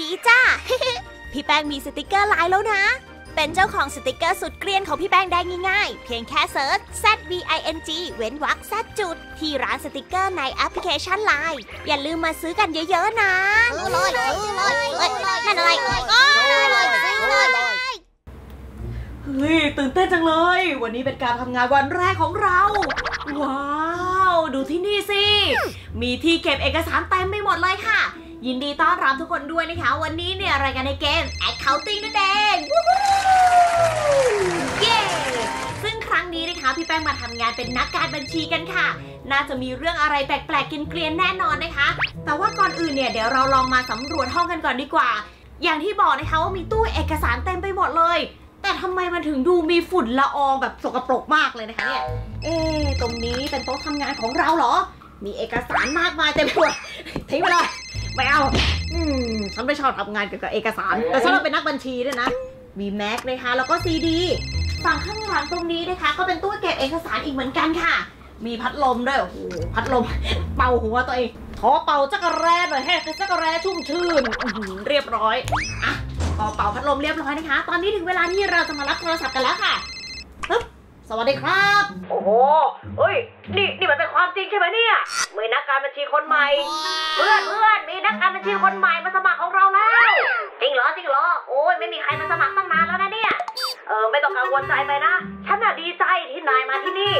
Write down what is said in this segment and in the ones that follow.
ดีจ้า พี่แป้งมีสติกเกอร์ไลน์แล้วนะ เป็นเจ้าของสติกเกอร์สุดเกรียนของพี่แป้งได้ง่ายๆ เพียงแค่เซิร์ช Z V I N G เว้นวรรค Z จุด ที่ร้านสติกเกอร์ในแอปพลิเคชันไลน์อย่าลืมมาซื้อกันเยอะๆนะซื้อเลยซื้อเลยเฮ้ยนั่นอะไรซื้โอ้อเลยซื้อเลยเฮ้ยตื่นเต้นจังเลย วันนี้เป็นการทำงานวันแรกของเรา ว้าว ดูที่นี่สิ มีที่เก็บเอกสารเต็มไปหมดเลยค่ะ ยินดีต้อนรับทุกคนด้วยนะคะ วันนี้เนี่ยรายการในเกม Accounting นั่นเองวู้ฮู้เย้ซึ่งครั้งนี้นะคะ พี่แป้งมาทำงานเป็นนักการบัญชีกันค่ะ น่าจะมีเรื่องอะไรแปลกๆกินเกลียนแน่นอนนะคะ แต่ว่าก่อนอื่นเนี่ยเดี๋ยวเราลองมาสำรวจห้องกันก่อนดีกว่า อย่างที่บอกนะคะว่ามีตู้เอกสารเต็มไปหมดเลย แต่ทำไมมันถึงดูมีฝุ่นละอองแบบสกปรกมากเลยนะคะเนี่ย เอ๊ตรงนี้เป็นโต๊ะทำงานของเราเหรอ มีเอกสารมากมายเต็มไปหมดทิ้งไปเลย ไม่เอาอืมฉันไม่ชอบทำงานเกี่ยวกับเอกสาร แต่ฉันเราเป็นนักบัญชีด้วยนะมีแม็กนะคะแล้วก็ซีดีฝั่งข้างหลังตรงนี้นะคะ ก็เป็นตู้เก็บเอกสารอีกเหมือนกันค่ะ มีพัดลมด้วยโอ้โหพัดลม เป่าหัวตัวเองขอเป่าจักรแร้หน่อยให้จักรแร้ชุ่มชื่นอื้อหือเรียบร้อยอะพอเป่าพัดลมเรียบร้อยนะคะ ตอนนี้ถึงเวลาที่เราจะมารับโทรศัพท์กันแล้วค่ะปึ๊บ สวัสดีครับ โอ้โหเฮ้ย นี่นี่มันเป็นความจริงใช่ไหมเนี่ยมีนักการบัญชีคนใหม่ เพื่อนเพื่อนมีนักการบัญชีคนใหม่มาสมัครของเราแล้ว จริงเหรอจริงเหรอ โอ้ยไม่มีใครมาสมัครตั้งนานแล้วนะเนี่ย เออไม่ต้องกังวลใจไปนะ ฉันน่ะดีใจที่นายมาที่นี่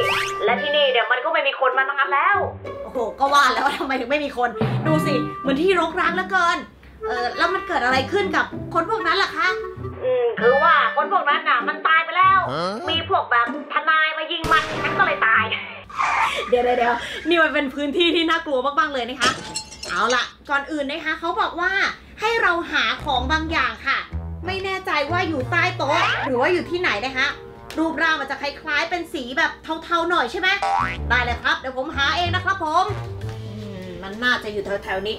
และที่นี่เดี๋ยวมันก็ไม่มีคนมานานแล้ว โอ้โห ก็ว่าแล้วว่าทำไมถึงไม่มีคน ดูสิ เหมือนที่รกร้างเหลือเกิน เออแล้วมันเกิดอะไรขึ้นกับคนพวกนั้นล่ะคะ อืมคือว่าคนพวกนั้นน่ะ มันตายไปแล้ว มีพวก เดี๋ยวเดี๋ยวเดี๋ยวนี่มันเป็นพื้นที่ที่น่ากลัวมากๆเลยนะคะ เอาละก่อนอื่นนะคะเขาบอกว่าให้เราหาของบางอย่างค่ะ ไม่แน่ใจว่าอยู่ใต้โต๊ะ หรือว่าอยู่ที่ไหนนะคะรูปร่างมันจะคล้ายๆ เป็นสีแบบเทาๆหน่อยใช่ไหมได้เลยครับ เดี๋ยวผมหาเองนะครับผมมันน่าจะอยู่แถวๆนี้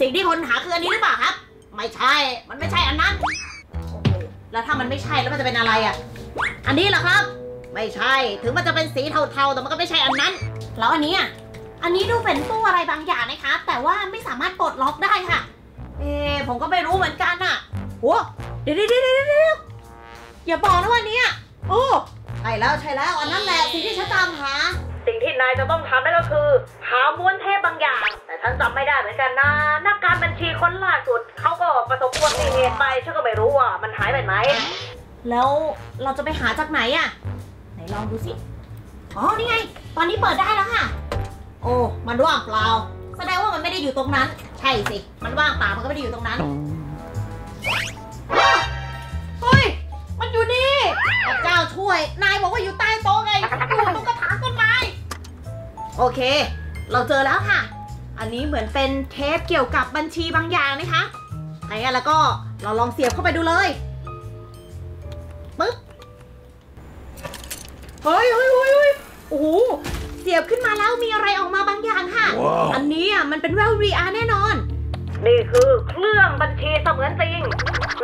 สิ่งที่คนหาคืออันนี้หรือเปล่าครับ ไม่ใช่ มันไม่ใช่อันนั้น แล้วถ้ามันไม่ใช่แล้วมันจะเป็นอะไรอะ อันนี้เหรอครับ ไม่ใช่ ถึงมันจะเป็นสีเทาๆ แต่มันก็ไม่ใช่อันนั้น แล้วอันนี้อะ อันนี้ดูเป็นตู้อะไรบางอย่างนะคะ แต่ว่าไม่สามารถปลดล็อกได้ค่ะ เอ๊ะผมก็ไม่รู้เหมือนกันอะโอ้เดี๋ยวเดี๋ยวเดี๋ยวเดี๋ยวอย่าบอกนะว่าอันเนี้ยโอ้ใช่แล้วใช่แล้วอันนั้นแหละสิ่งที่ฉันตามหา สิ่งที่นายจะต้องทำนั่นก็คือ หาม้วนเทพบางอย่าง แต่ฉันจำไม่ได้เหมือนกันนะนักการบัญชีคนล่าสุดเขาก็ประสบอุบัติเหตุไปฉันก็ไม่รู้ว่ามันหายไปไหนแล้วเราจะไปหาจากไหนอะไห นลองดูสิ อ๋อ นี่ไง ตอนนี้เปิดได้แล้วค่ะ โอ้ มันว่างเปล่า แสดงว่ามันไม่ได้อยู่ตรงนั้น ใช่สิ มันว่างเปล่า มันก็ไม่ได้อยู่ตรงนั้นอ้าวเฮ้ย มันอยู่นี่พระเจ้าช่วย นายบอกว่าอยู่ใต้โต๊ะไง อยู่ตรงกระถางต้นไม้ โอเค เราเจอแล้วค่ะ อันนี้เหมือนเป็นเทปเกี่ยวกับบัญชีบางอย่างนะคะไหนอะแล้วก็เราลองเสียบเข้าไปดูเลยปึ๊บ เฮ้ยเฮ้ยเฮ้ยเฮ้ยโอ้โหเสียบขึ้นมาแล้วมีอะไรออกมาบางอย่างค่ะ อันนี้อะมันเป็นแวว VR แน่นอน นี่คือเครื่องบัญชีเสมือนจริง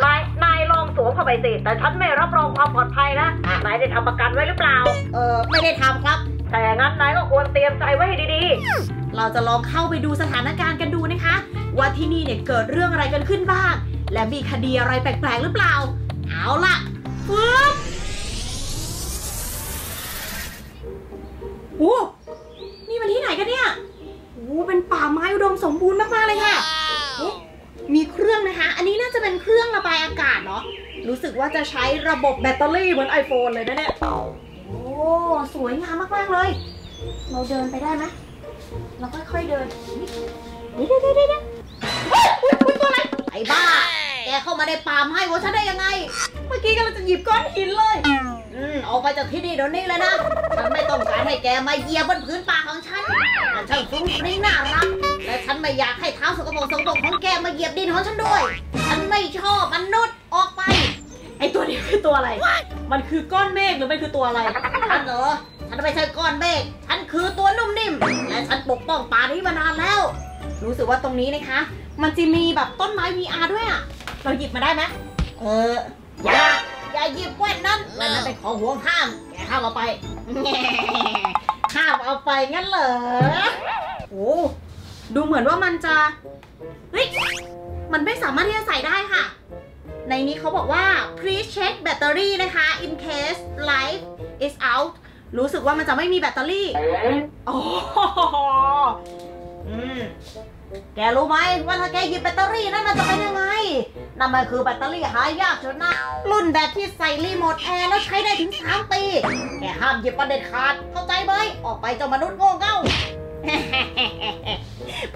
นาย นายลองสวมเข้าไปสิ แต่ฉันไม่รับรองความปลอดภัยนะ นายได้ทำประกันไว้หรือเปล่า เออไม่ได้ทำครับ แต่งั้นนายก็ควรเตรียมใจไว้ให้ดีๆ เราจะลองเข้าไปดูสถานการณ์กันดูนะคะ ว่าที่นี่เนี่ยเกิดเรื่องอะไรกันขึ้นบ้าง และมีคดีอะไรแปลกๆหรือเปล่า เอาล่ะฟึบ โอ้นี่มันที่ไหนกันเนี่ยโอ้เป็นป่าไม้อุดมสมบูรณ์มากๆเลยค่ะเอ๊ะมีเครื่องนะคะ อันนี้น่าจะเป็นเครื่องระบายอากาศเนาะ รู้สึกว่าจะใช้ระบบแบตเตอรี่เหมือน iPhone เลยนะเนี่ย โอ้ สวยงามมากๆเลย เราเดินไปได้ไหมเราค่อยๆเดินนี่เดี๋ยวเดี๋ยวเดี๋ยวเดี๋ยวเฮ้ยอุ๊ยอุ๊ยตัวอะไรไอ้บ้า แกเข้ามาในป่าไม้ของฉันได้ยังไง เมื่อกี้กำลังจะหยิบก้อนหินเลยอืม ออกไปจากที่นี่เดี๋ยวนี้เลยนะ ฉันไม่ต้องการให้แกมาเหยียบบนพื้นป่าของฉันมันช่างฟุ้งฟริ้งน่ารัก และฉันไม่อยากให้เท้าสกปรกสกปรกของแกมาเหยียบดินของฉันด้วย ฉันไม่ชอบมนุษย์ออกไป ไอตัวนี้คือตัวอะไร มันคือก้อนเมฆหรือมันคือตัวอะไรฉันเหรอ ฉันไม่ใช่ก้อนเมฆ ฉันคือตัวนุ่มนิ่ม และฉันปกป้องป่านี้มานานแล้ว รู้สึกว่าตรงนี้นะคะ มันจะมีแบบต้นไม้ VR ด้วยอะเราหยิบมาได้ไหมเอออย่า อย่าหยิบแว่นนั้นแว่นนั้นเป็นของห่วงห้ามแกห้ามเอาไปแง่ห้ามเอาไปงั้นเหรอโอ้ดูเหมือนว่ามันจะเฮ้ยมันไม่สามารถที่จะใส่ได้ค่ะ ในนี้เขาบอกว่า please check battery นะคะ in case light is out รู้สึกว่ามันจะไม่มีแบตเตอรี่อ๋ออืม แกรู้ไหมว่าถ้าแกหยิบแบตเตอรี่นั่นมันจะเป็นยังไง นั่นมันคือแบตเตอรี่หายากชนนะรุ่นแบบที่ใส่รีโมทแอร์แล้วใช้ได้ถึง3ปี แกห้ามหยิบประเด็ดขาด เข้าใจไหม ออกไปเจ้ามนุษย์โง่เง่า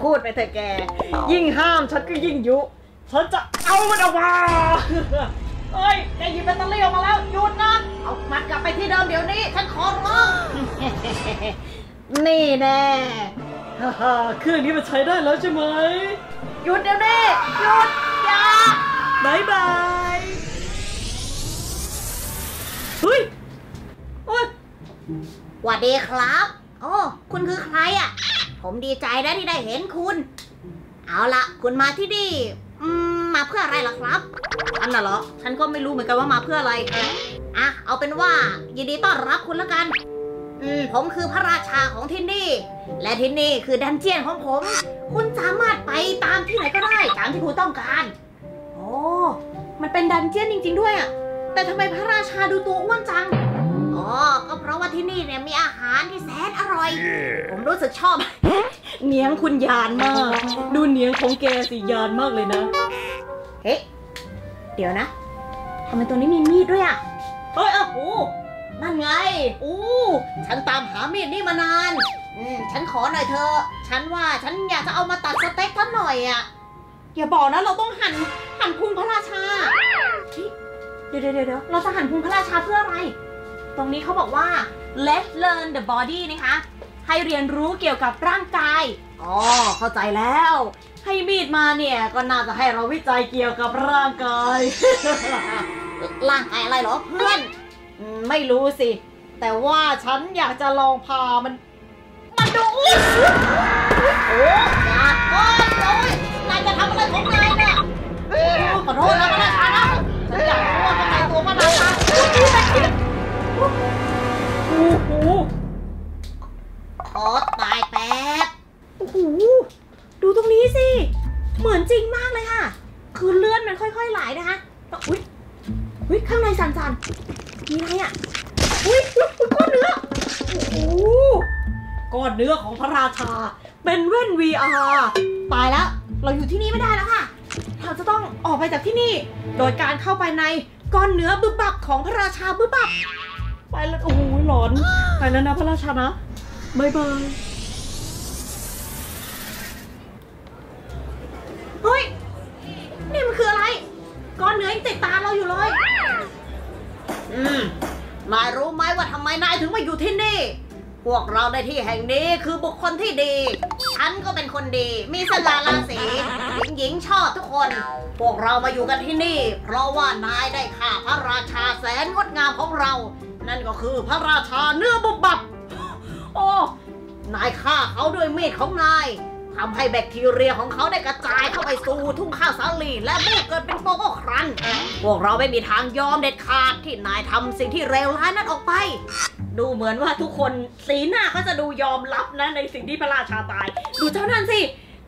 พูดไปเถอะแก ยิ่งห้ามฉันก็ยิ่งยุ ฉันจะเอามันออกมาเฮ้ย แกหยิบแบตเตอรี่ออกมาแล้วหยุดนะ เอามันกลับไปที่เดิมเดี๋ยวนี้ ฉันขอร้อง นี่แน่ ฮ่าฮ่าเครื่องนี้มันใช้ได้แล้วใช่ไหมหยุดเดี๋ยวนี้หยุดอย่าบายบายเฮ้ยโอ๊ยหวัสดีครับ โอ้คุณคือใครอะ ผมดีใจนะที่ได้เห็นคุณ เอาละคุณมาที่นี่อืมมาเพื่ออะไรล่ะครับ อันน่ะเหรอ ฉันก็ไม่รู้เหมือนกันว่ามาเพื่ออะไรอะเอาเป็นว่ายินดีต้อนรับคุณแล้วกัน อืมผมคือพระราชาของที่นี่ และที่นี่คือดันเจียนของผม คุณสามารถไปตามที่ไหนก็ได้ตามที่คุณต้องการ โอ้ มันเป็นดันเจียนจริง ๆ ด้วยอะแต่ทำไมพระราชาดูตัวอ้วนจัง อ๋อ ก็เพราะว่าที่นี่เนี่ยมีอาหารที่แสนอร่อย ผมรู้สึกชอบ เนียงคุณยานมาก ดูเนียงของแกสิยานมากเลยนะ เฮ้ยเดี๋ยวนะทำไมตัวนี้มีมีดด้วยอะเฮ้ยโอ้โหนั่นไง อู้ ฉันตามหามีดนี่มานาน อืมฉันขอหน่อยเถอะฉันว่าฉันอยากจะเอามาตัดสเต็กท่านหน่อยอะ อย่าบอกนะเราต้องหั่นหั่นพุงพระราชาเฮ้ยเดี๋ยวเดี๋ยวเดี๋ยวเราจะหั่นพุงพระราชาเพื่ออะไร ตรงนี้เขาบอกว่า let's learn the body นะคะ ให้เรียนรู้เกี่ยวกับร่างกาย อ๋อ เข้าใจแล้ว ให้มีดมาเนี่ย ก็น่าจะให้เราวิจัยเกี่ยวกับร่างกาย ร่างกายอะไรเหรอเพื่อนอืมไม่รู้สิ แต่ว่าฉันอยากจะลองพามันมัน ดูอุ๊ยโอ้อยาโอ้ยโอ้ยนายจะทำอะไรของนายเนี่ยขอโทษนะพระราชานะฉันอยาก ที่นี่ โดยการเข้าไปในก้อนเนื้อบึบบับของพระราชาบึบบับ ไปแล้วโอ้โหหลอน ไปแล้วนะพระราชานะบายบายเฮ้ย นี่มันคืออะไร ก้อนเนื้อยังติดตาเราอยู่เลย อืมนายรู้ไหมว่าทำไมนายถึงมาอยู่ที่นี่ พวกเราในที่แห่งนี้คือบุคคลที่ดี ฉันก็เป็นคนดี มีสง่าราศี ชอบทุกคน พวกเรามาอยู่กันที่นี่ เพราะว่านายได้ฆ่าพระราชาแสนงดงามของเรา นั่นก็คือพระราชาเนื้อบุบบับ โอ้ นายฆ่าเขาด้วยมีดของนายทำให้แบคทีเรียของเขาได้กระจายเข้าไปสู่ทุ่งข้าวสาลีและลูกเกิดเป็นโปโกครัน พวกเราไม่มีทางยอมเด็ดขาดที่นายทำสิ่งที่เลวร้ายนั้นออกไป ดูเหมือนว่าทุกคนสีหน้าก็จะดูยอมรับนะในสิ่งที่พระราชาตาย ดูเจ้านั่นสิ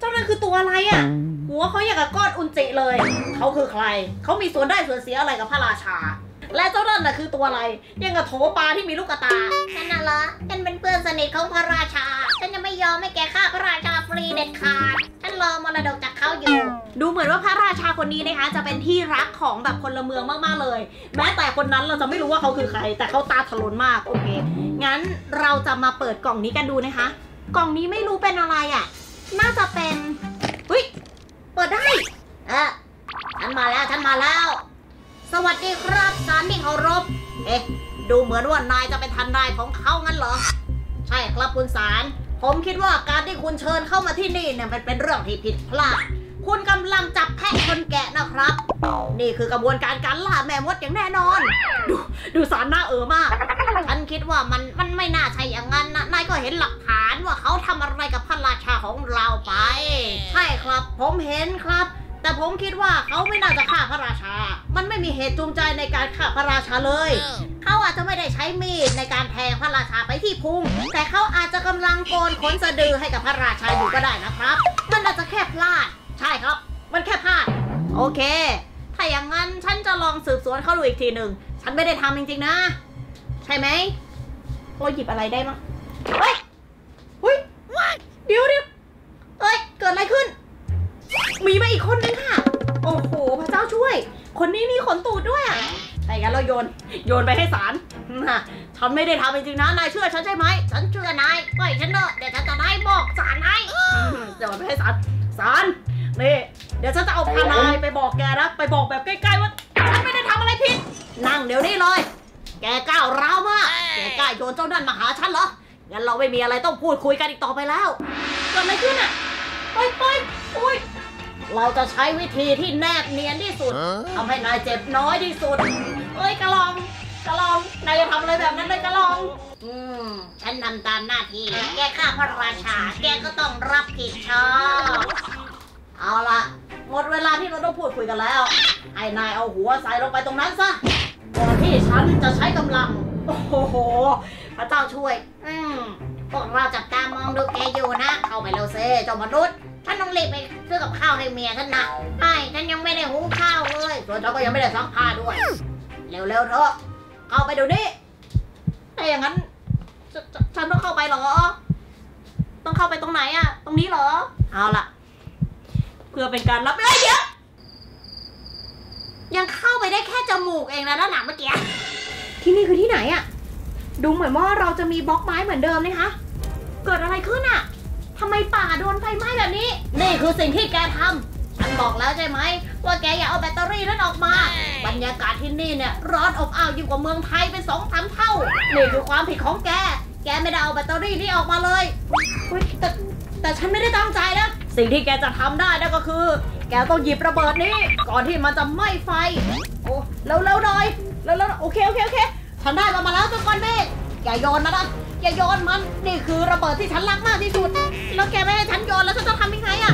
จ้านั่นคือตัวอะไรอะ่ะ หัวเขาอย่างกับก้อนอุนจิเลย เขาคือใคร เขามีส่วนได้ส่วนเสียอะไรกับพระราชา และเจ้านั่นน่ะคือตัวอะไร ยังกับโถปลาที่มีลูกกระตาฉันน่ะเหรอฉันเป็นเพื่อนสนิทของพระราชา ฉันจะไม่ยอมให้แกฆ่าพระราชาฟรีเด็ดขาด ฉันรอมรดกจากเขาอยู่ ดูเหมือนว่าพระราชาคนนี้นะคะ จะเป็นที่รักของแบบพลเมืองมากๆเลย แม้แต่คนนั้นเราจะไม่รู้ว่าเขาคือใคร แต่เขาตาถลนมาก โอเค งั้นเราจะมาเปิดกล่องนี้กันดูนะคะ กล่องนี้ไม่รู้เป็นอะไรอะ่ะ น่าจะเป็นเฮ้ยเปิดได้ เออฉันมาแล้วฉันมาแล้ว สวัสดีครับสารที่เคารพ เอ๊ะ ดูเหมือนว่านายจะเป็นทนายของเขางั้นเหรอ ใช่ครับคุณสาร ผมคิดว่าการที่คุณเชิญเข้ามาที่นี่เนี่ยมันเป็นเรื่องที่ผิดพลาด คุณกำลังจับแพะชนแกะนะครับ นี่คือกระบวนการการล่าแม่มดอย่างแน่นอน ดูสารหน้าเออมาก คิดว่ามันมันไม่น่าใช่อย่างนั้นนะนายก็เห็นหลักฐานว่าเขาทำอะไรกับพระราชาของเราไป ใช่ครับ ผมเห็นครับ แต่ผมคิดว่าเขาไม่น่าจะฆ่าพระราชา มันไม่มีเหตุจูงใจในการฆ่าพระราชาเลย เขาอาจจะไม่ได้ใช้มีดในการแทงพระราชาไปที่พุง แต่เขาอาจจะกำลังโกนขนสะดือให้กับพระราชาอยู่ก็ได้นะครับ มันอาจจะแค่พลาด ใช่ครับ มันแค่พลาด โอเค ถ้าอย่างนั้นฉันจะลองสืบสวนเขาดูอีกทีหนึ่ง ฉันไม่ได้ทำจริงๆนะ ใช่ไหม เราหยิบอะไรได้มั้งเฮ้ยเฮ้ยเดี๋ยวเดี๋ยวเอ้ย เกิดอะไรขึ้น มีมาอีกคนนึงค่ะ โอ้โห พระเจ้าช่วย คนนี้มีขนตูดด้วยอะแต่งั้นเราโยน โยนไปให้ศาลน่ะฉันไม่ได้ทำจริงๆนะ นายเชื่อฉันใช่ไหม ฉันเชื่อนายปล่อยฉันเถอะ เดี๋ยวฉันจะได้บอกสารให้เดี๋ยวไปให้ศาล ศาล นี่ เดี๋ยวฉันจะเอาพานายไปบอกแกนะ ไปบอกแบบใกล้ๆว่า ฉันไม่ได้ทำอะไรผิด นั่งเดี๋ยวนี้เลย แกก้าวร้าวมาก แกกล้าโยนเจ้านั่นมาหาฉันเหรอ งั้นเราไม่มีอะไรต้องพูดคุยกันอีกต่อไปแล้วเกิดอะไรขึ้นอะไปไปอุ้ยเราจะใช้วิธีที่แนบเนียนที่สุดทำให้นายเจ็บน้อยที่สุดเอ้ยกระลองกระลองนายจะทำอะไรแบบนั้นเลยกระลอง อืม ฉันนำตามหน้าที่ แกฆ่าพระราชา แกก็ต้องรับผิดชอบ เอาละหมดเวลาที่เราต้องพูดคุยกันแล้วให้นายเอาหัวใส่ลงไปตรงนั้นซะ ก่อนที่ฉันจะใช้กำลัง โอ้โห พระเจ้าช่วย อืมพวกเราจับตามองดูแกอยู่นะ เข้าไปเร็วเซ่เจ้ามนุษย์ฉันต้องรีบไปซื้อกับข้าวให้เมียฉันนะใช่ฉันยังไม่ได้หุงข้าวเลยส่วนฉันก็ยังไม่ได้ซักผ้าด้วย เร็วๆเถอะ เข้าไปเดี๋ยวนี้ถ้าอย่างนั้นฉฉฉันต้องเข้าไปเหรอ ต้องเข้าไปตรงไหนอะตรงนี้เหรอ เอาล่ะ เพื่อเป็นการรับเอ้ยเดี๋ยว ยังเข้าไปได้แค่จมูกเองนะด้านหลังเมื่อกี้ ที่นี่คือที่ไหนอะดูเหมือนว่าเราจะมีบล็อกไม้เหมือนเดิมนะคะ เกิดอะไรขึ้นอะทำไมป่าโดนไฟไหม้แบบนี้ นี่คือสิ่งที่แกทำฉันบอกแล้วใช่ไหม ว่าแกอย่าเอาแบตเตอรี่นั้นออกมา บรรยากาศที่นี่เนี่ยร้อนอบอ้าวยิ่งกว่าเมืองไทยเป็นสองสามเท่า นี่คือความผิดของแก แกไม่ได้เอาแบตเตอรี่นี่ออกมาเลยเฮ้ยแต่แต่ฉันไม่ได้ตั้งใจนะ สิ่งที่แกจะทำได้นั่นก็คือ แกต้องหยิบระเบิดนี้ ก่อนที่มันจะไหม้ไฟ โอ้เร็วๆหน่อยเร็วๆโอเคโอเคโอเค ฉันได้มันมาแล้วเจ้าก้อนเมฆอย่าโยนมันนะอย่าโยนมัน นี่คือระเบิดที่ฉันรักมากที่สุด แล้วแกไม่ให้ฉันโยนแล้วฉันจะทำยังไงอะ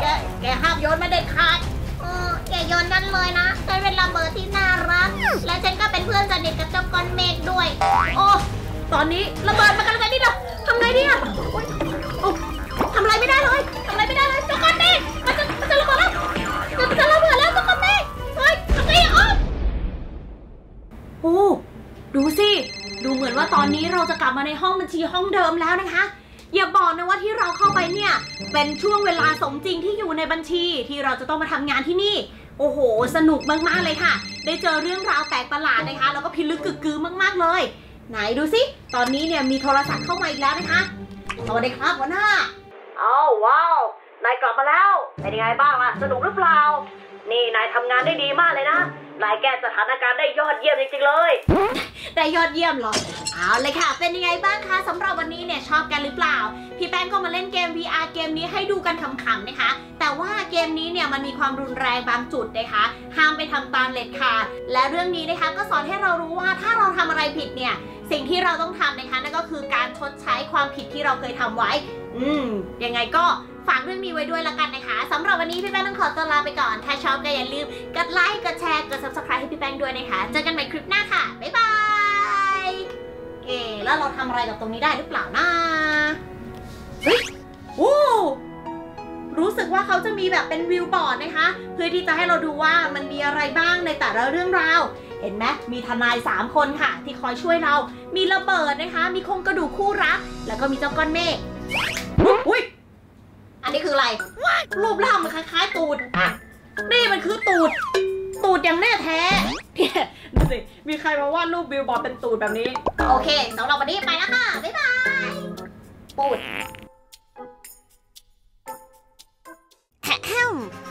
แกแกห้ามโยนไม่เด็ดขาดเอออย่าโยนนั่นเลยนะฉันเป็นระเบิดที่น่ารัก และฉันก็เป็นเพื่อนสนิทกับเจ้าก้อนเมฆด้วย โอ้ตอนนี้ระเบิดมากระจายนี่เดียวทำไงดีอะโอ๊ยโอ้ทำอะไรไม่ได้เลย ตอนนี้เราจะกลับมาในห้องบัญชีห้องเดิมแล้วนะคะ อย่าบอกนะว่าที่เราเข้าไปเนี่ย เป็นช่วงเวลาสมจริงที่อยู่ในบัญชีที่เราจะต้องมาทำงานที่นี่ โอ้โห สนุกมากๆเลยค่ะ ได้เจอเรื่องราวแปลกประหลาดนะคะ แล้วก็พิลึกกึกกือมากๆเลย ไหนดูสิ ตอนนี้เนี่ยมีโทรศัพท์เข้ามาอีกแล้วนะคะสวัสดีครับหัวหน้าอ้าวว้าวนายกลับมาแล้ว เป็นยังไงบ้างล่ะ สนุกหรือเปล่า นี่นายทำงานได้ดีมากเลยนะ นายแก้สถานการณ์ได้ยอดเยี่ยมจริงๆเลย ได้ยอดเยี่ยมเหรอ เอาเลยค่ะ เป็นยังไงบ้างคะสำหรับวันนี้เนี่ยชอบกันหรือเปล่า พี่แป้งก็มาเล่นเกม VR เกมนี้ให้ดูกันขำๆนะคะ แต่ว่าเกมนี้เนี่ยมันมีความรุนแรงบางจุดนะคะ ห้ามไปทำตามเด็ดขาดและเรื่องนี้นะคะก็สอนให้เรารู้ว่าถ้าเราทำอะไรผิดเนี่ยสิ่งที่เราต้องทำนะคะนั่นก็คือการชดใช้ความผิดที่เราเคยทำไว้ อืมยังไงก็ ฝากเรื่องนี้ไว้ด้วยละกันนะคะสำหรับวันนี้พี่แป้งต้องขอตัวลาไปก่อน ถ้าชอบก็อย่าลืมกดไลค์ กดแชร์ กด subscribe ให้พี่แป้งด้วยนะคะ เจอกันใหม่คลิปหน้าค่ะ บ๊ายบาย เอ๊แล้วเราทำอะไรกับตรงนี้ได้หรือเปล่านะเฮ้ยโอ้รู้สึกว่าเขาจะมีแบบเป็นวิวบอร์ดนะคะ เพื่อที่จะให้เราดูว่ามันมีอะไรบ้างในแต่ละเรื่องราว เห็นไหมมีทนาย 3 คนค่ะ ที่คอยช่วยเรา มีระเบิดนะคะ มีโครงกระดูกคู่รัก แล้วก็มีเจ้าก้อนเมฆอุ้ย อันนี้คืออะไรรูปร่างมันคล้ายๆ ตูด นี่มันคือตูด ตูดอย่างแน่แท้เนี่ยดูสิ มีใครมาวาดรูปบิลบอร์ดเป็นตูดแบบนี้ โอเคสำหรับวันนี้ไปแล้วค่ะ บ๊ายบาย ปูด